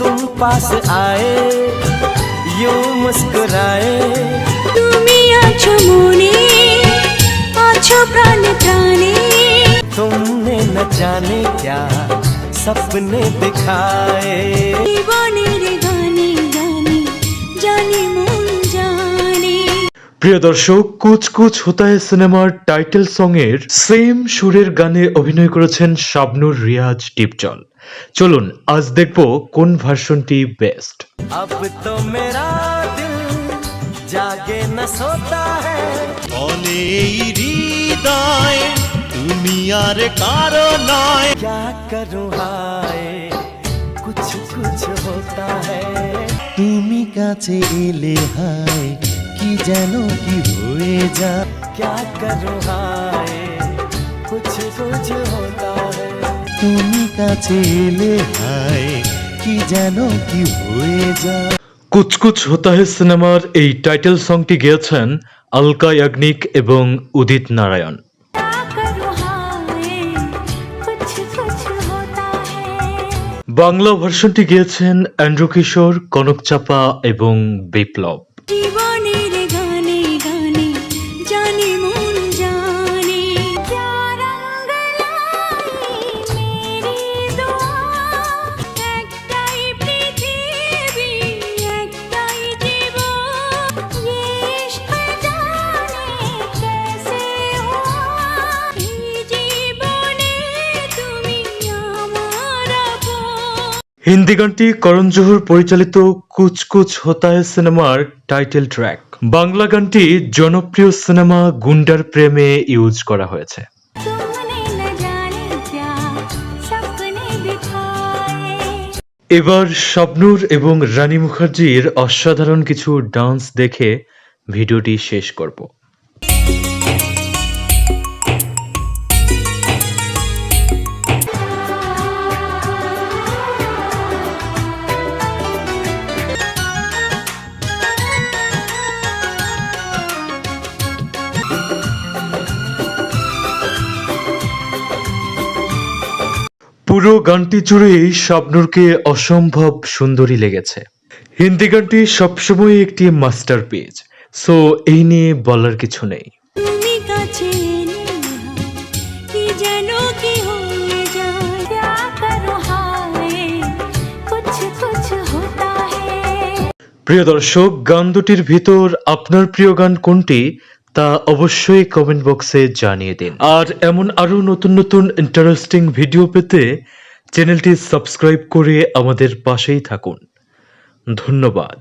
तुम पास आए यूं मुस्कुराए তুমি আছো মনে আছো প্রাণে প্রাণে तुमने न जाने क्या सपने दिखाए জীবনের গানে গানে জানি মন জানে প্রিয় দর্শক কুচ কুচ হোতায় সিনেমার টাইটেল সং এর সেম সুরের গানে অভিনয় করেছেন শাবনুর রিয়াজ টিপচল চলুন আজ দেখব কোন ভার্সনটি বেস্ট अब तो मेरा दिल जागे न सोता है অনেই হৃদয় তুমি আর কারো নয় क्या करूँ हाय कुछ कुछ होता है তুমি কাছে এলে হায় কি যেন কি হয়ে যা क्या करूँ हाय कुछ कुछ होता है তুমি কাছে এলে কি যেন কি হয়ে যায়। কুচকুচ হতা হে সিনেমার এই টাইটেল সংটি গেয়েছেন আলকা ইয়াগনিক এবং উদিত নারায়ণ। বাংলা ভার্সনটি গিয়েছেন অ্যান্ড্রু কিশোর কনক চাপা এবং বিপ্লব। হিন্দি গানটি করণ জোহর পরিচালিত কুচকুচ হোতায় সিনেমার টাইটেল ট্র্যাক। বাংলা গানটি জনপ্রিয় সিনেমা গুন্ডার প্রেমে ইউজ করা হয়েছে। এবার শবনুর এবং রানী মুখার্জির অসাধারণ কিছু ডান্স দেখে ভিডিওটি শেষ করব। পুরো গানটি জুড়েই শাবনুরকে অসম্ভব সুন্দরী লেগেছে। হিন্দি গানটি সবসময় একটি মাস্টার পেজ সো এই নিয়ে বলার কিছু নেই। প্রিয় দর্শক গান দুটির ভিতর আপনার প্রিয় গান কোনটি? তা অবশ্যই কমেন্ট বক্সে জানিয়ে দিন। আর এমন আরও নতুন নতুন ইন্টারেস্টিং ভিডিও পেতে চ্যানেলটি সাবস্ক্রাইব করে আমাদের পাশেই থাকুন। ধন্যবাদ।